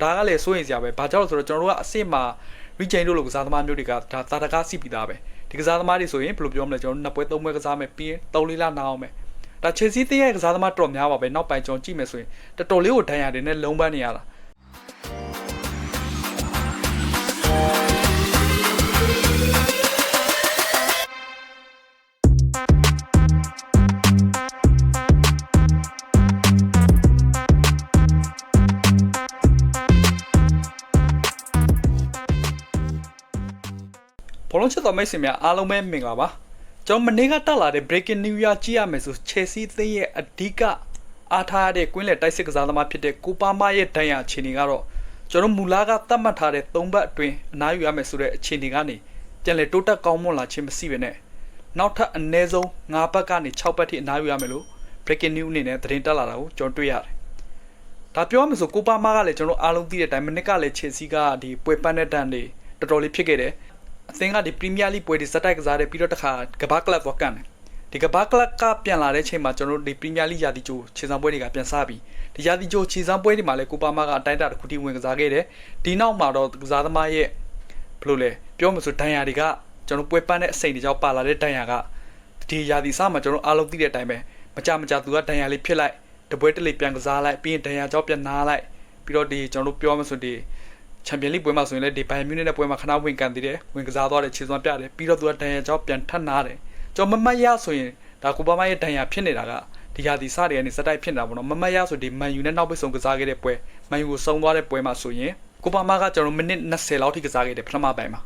နော်ဒါကလည်းစိုးရင်စရာပဲဘာကြောင့်လဲဆိုတော့ကျွန်တော်တို့ကအစ်စ်မှာ regain တို့လိုကစားသမားမျိုးတွေကဒါတာတကားစီပြီးသားပဲဒီကစားသမားတွေဆိုရင်ဘယ်လိုပြောမလဲကျွန်တော်တို့နှစ်ပွဲသုံးပွဲကစားမယ်ပြီးရင်၃လေးလနားအောင်မယ်ဒါချယ်ဆီတင်းရဲ့ကစားသမားတော်များပါပဲနောက်ပိုင်းကျွန်တော်ကြည့်မယ်ဆိုရင်တော်တော်လေးကိုဒဏ်ရာတွေနဲ့လုံးပန်းနေရတာ ဘောလုံးချစ်တော်မိတ်ဆွေများအားလုံးပဲမင်္ဂလာပါကျွန်တော်မနေ့ကတက်လာတဲ့ breaking news ရကြည့်ရမယ်ဆို Chelsea အသင်းရဲ့အဓိကအားထားရတဲ့ကွင်းလယ်တိုက်စစ်ကစားသမားဖြစ်တဲ့ကိုပါမရဲ့ဒဏ်ရာအခြေအနေကတော့ကျွန်တော်မူလာကသတ်မှတ်ထားတဲ့၃ဘတ်အတွင်းအနားယူရမယ်ဆိုတဲ့အခြေအနေကနေပြန်လည်တိုးတက်ကောင်းမွန်လာခြင်းမရှိပဲနဲ့နောက်ထပ်အနည်းဆုံး၅ဘတ်ကနေ6ဘတ်ထိအနားယူရမယ်လို့ breaking news အနေနဲ့သတင်းတက်လာတာကိုကျွန်တော်တွေ့ရတယ်ဒါပြောရမယ်ဆိုကိုပါမကလည်းကျွန်တော်အားလုံးသိတဲ့အတိုင်းမနစ်ကလည်း Chelsea ကဒီပွဲပန်းတဲ့တန်တွေတော်တော်လေးဖြစ်ခဲ့တယ် အသင်းကဒီပရီးမီးယားလိပွဲတွေဇက်တိုက်ကစားတယ်ပြီးတော့တစ်ခါကဘာကလပ်တော့ကန်တယ်ဒီကဘာကလပ်ကပြန်လာတဲ့အချိန်မှာကျွန်တော်တို့ဒီပရီးမီးယားလိရာသီကျိုးခြေစံပွဲတွေကပြန်စပြီဒီရာသီကျိုးခြေစံပွဲတွေမှာလည်းကိုပါမာကအတိုင်းအတာတစ်ခုထိဝင်ကစားခဲ့တယ်ဒီနောက်မှာတော့ကစားသမားရဲ့ဘယ်လိုလဲပြောမှဆိုဒဏ်ရာတွေကကျွန်တော်ပွဲပန်းတဲ့အစိမ်တွေကြောင့်ပါလာတဲ့ဒဏ်ရာကဒီရာသီစမှာကျွန်တော်အားလုံးသိတဲ့အတိုင်းပဲမကြမကြသူကဒဏ်ရာလေးဖြစ်လိုက်တပွဲတစ်လေပြန်ကစားလိုက်ပြီးရင်ဒဏ်ရာကြောင့်ပြန်နားလိုက်ပြီးတော့ဒီကျွန်တော်တို့ပြောမှဆိုဒီ ချန်ပီယံလိပွဲမှာဆိုရင်လည်းဒီဘိုင်မြူနစ်နဲ့ပွဲမှာခဏဝင်ကန်သေးတယ်ဝင်ကစားသွားတယ်ခြေစွမ်းပြတယ်ပြီးတော့သူကဒဏ်ရာကြောင့်ပြန်ထပ်နာတယ်ကျွန်တော်မမတ်ရဆိုရင်ဒါကိုပါမရဲ့ဒဏ်ရာဖြစ်နေတာကဒီဟာဒီစတွေကနေစတိုက်ဖြစ်နေတာပေါ့နော်မမတ်ရဆိုဒီမန်ယူနဲ့နောက်ပိတ်ဆုံးကစားခဲ့တဲ့ပွဲမန်ယူကိုဆုံးသွားတဲ့ပွဲမှာဆိုရင်ကိုပါမကကျွန်တော်မိနစ်20လောက်ထိကစားခဲ့တယ်ပထမပိုင်းမှာ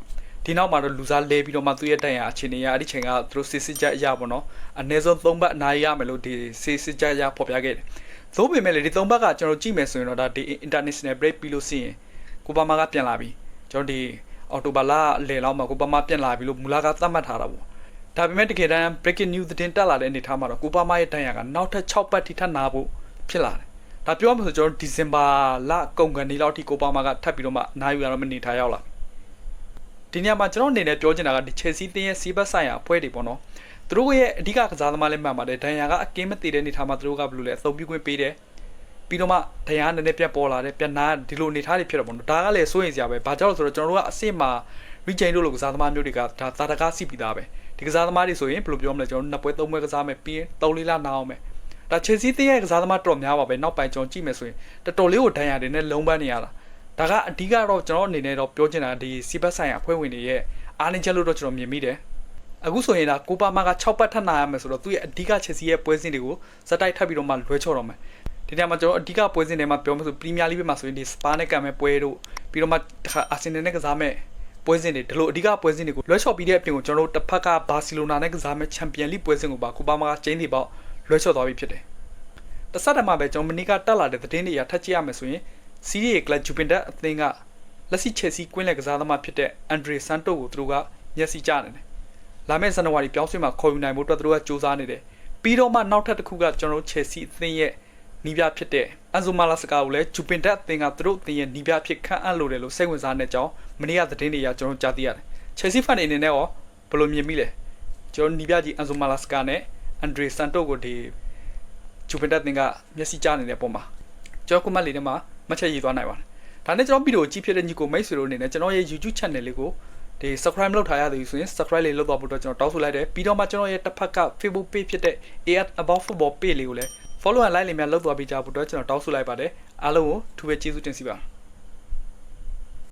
ဒီနောက်မှာတော့လူစားလဲပြီးတော့မှသူ့ရဲ့ဒဏ်ရာအခြေအနေရအဲ့ဒီချိန်ကသူတို့စစ်စစ်ကြက်အရာပေါ့နော်အနည်းဆုံး3ဘတ်အနားရမယ်လို့ဒီစစ်စစ်ကြက်အရာဖော်ပြခဲ့တယ်သို့ပေမဲ့လေဒီ3ဘတ်ကကျွန်တော်ကြည့်မယ်ဆိုရင်တော့ဒါဒီ international break ပြီးလို့ရှိရင် ကိုပါမာကပြန်လာပြီကျွန်တော်ဒီအော်တိုဘာလလေလောက်မှာကိုပါမာပြန်လာပြီလို့မူလာကသတ်မှတ်ထားတာပေါ့ဒါပေမဲ့တကယ်တမ်း breaking news သတင်းတက်လာတဲ့အနေထားမှာတော့ကိုပါမာရဲ့တန်ရာကနောက်ထပ်6ပတ်ထိထပ်နာဖို့ဖြစ်လာတယ်ဒါပြောမှဆိုကျွန်တော်ဒီဇင်ဘာလကုန်ကနေလောက်ထိကိုပါမာကထပ်ပြီးတော့မှနားယူရတော့မနေထားရောက်လာဒီညမှာကျွန်တော်အနေနဲ့ပြောချင်တာကဒီ Chelsea တင်းရဲ့စီးဘတ်ဆိုင်ရာအဖွဲ့တွေပေါ့နော်သူတို့ရဲ့အဓိကကစားသမားလည်းမှန်ပါတယ်ဒန်ယာကအကင်းမတည်တဲ့အနေထားမှာသူတို့ကဘယ်လိုလဲအသုံးပြုခွင့်ပေးတယ် ပြီးတော့မှတရားနည်းနည်းပြတ်ပေါ်လာတယ်ပြန်နာဒီလိုအနေထားတွေဖြစ်တော့ပေါ့နော်ဒါကလည်းစိုးရင်စရာပဲဘာကြောင့်လဲဆိုတော့ကျွန်တော်တို့ကအစ်စ်မှာ regain တို့လိုကစားသမားမျိုးတွေကဒါတာတကားစီပြီးသားပဲဒီကစားသမားတွေဆိုရင်ဘယ်လိုပြောမလဲကျွန်တော်တို့နှစ်ပွဲသုံးပွဲကစားမယ်ပြီးရင်၃လေးလနားအောင်မယ်ဒါ Chelsea တင်းရဲ့ကစားသမားတော်များပါပဲနောက်ပိုင်းကျွန်တော်ကြည့်မယ်ဆိုရင်တော်တော်လေးကိုဒဏ်ရာတွေနဲ့လုံးပန်းနေရတာဒါကအဓိကတော့ကျွန်တော်အနေနဲ့တော့ပြောချင်တာဒီစီဘတ်ဆိုင်ရာအဖွဲ့ဝင်တွေရဲ့အားနည်းချက်လို့တော့ကျွန်တော်မြင်မိတယ်အခုဆိုရင်ဒါကိုပါမာက6ပတ်ထပ်နာရမယ်ဆိုတော့သူ့ရဲ့အဓိက Chelsea ရဲ့ပွဲစဉ်တွေကိုစတိုက်ထပ်ပြီးတော့မှလွှဲချော်တော့မယ် ဒီနေ့မှာကျွန်တော်အဓိကပွဲစဉ်တွေမှာပြောမှဆိုပရီးမီးယားလိဘက်မှာဆိုရင်ဒီစပါနဲ့ကန်မဲ့ပွဲတို့ပြီးတော့မှတစ်ခါအာဆင်နယ်နဲ့ကစားမဲ့ပွဲစဉ်တွေဒီလိုအဓိကပွဲစဉ်တွေကိုလွှဲချော်ပြီးတဲ့အပြင်ကိုကျွန်တော်တို့တစ်ဖက်ကဘာစီလိုနာနဲ့ကစားမဲ့ချန်ပီယံလိပွဲစဉ်ကိုပါကိုပါမာကကျင်းနေပေါက်လွှဲချော်သွားပြီဖြစ်တယ်တဆက်တည်းမှာပဲကျွန်တော်မနီကတက်လာတဲ့သတင်းတွေအရထပ်ကြည့်ရမယ်ဆိုရင်စီးရီရဲ့ကလပ်ဂျူပင်တက်အသင်းကလက်ရှိချယ်ဆီကွင်းလက်ကစားသမားဖြစ်တဲ့အန်ဒရီဆန်တိုကိုသူတို့ကမျက်စိကျနေတယ်လာမယ့်ဇန်နဝါရီပြောင်းရွှေ့မှာခေါ်ယူနိုင်ဖို့အတွက်သူတို့ကစူးစမ်းနေတယ်ပြီးတော့မှနောက်ထပ်တစ်ခုကကျွန်တော်တို့ချယ်ဆီအသင်းရဲ့ နီးပြဖြစ်တဲ့အန်ဇိုမာလာစကာကိုလည်းဂျူပင်တက်အသင်းကသူတို့အသင်းရဲ့နီးပြဖြစ်ခန့်အပ်လို့တယ်လို့စိတ်ဝင်စားနေကြောင်းမနေ့ကသတင်းတွေအရကျွန်တော်ကြားသိရတယ်ချယ်ဆီဖန်အနေနဲ့ရောဘယ်လိုမြင်မိလဲကျွန်တော်နီးပြကြီးအန်ဇိုမာလာစကာနဲ့အန်ဒရီဆန်တိုကိုဒီဂျူပင်တက်အသင်းကမျက်စိကျနေတဲ့ပုံမှာကျွန်တော်ကမတ်လေးထဲမှာမှတ်ချက်ရေးသွားနိုင်ပါတယ်ဒါနဲ့ကျွန်တော်ဗီဒီယိုကြည့်ဖြစ်တဲ့ညီကိုမိတ်ဆွေတို့အနေနဲ့ကျွန်တော်ရဲ့ YouTube channel လေးကိုဒီ subscribe လုပ်ထားရသည်ဆိုရင် subscribe လေးလုပ်တော့ဖို့တော့ကျွန်တော်တောင်းဆိုလိုက်တယ်ပြီးတော့မှကျွန်တော်ရဲ့တစ်ဖက်က Facebook page ဖြစ်တဲ့ AF About Football page လေးကိုလည်း follow and like လေးများလုပ်သွားပေးကြဖို့တော့ကျွန်တော်တောင်းဆိုလိုက်ပါတယ်အားလုံးကိုထူပဲကျေးဇူးတင်စီပါ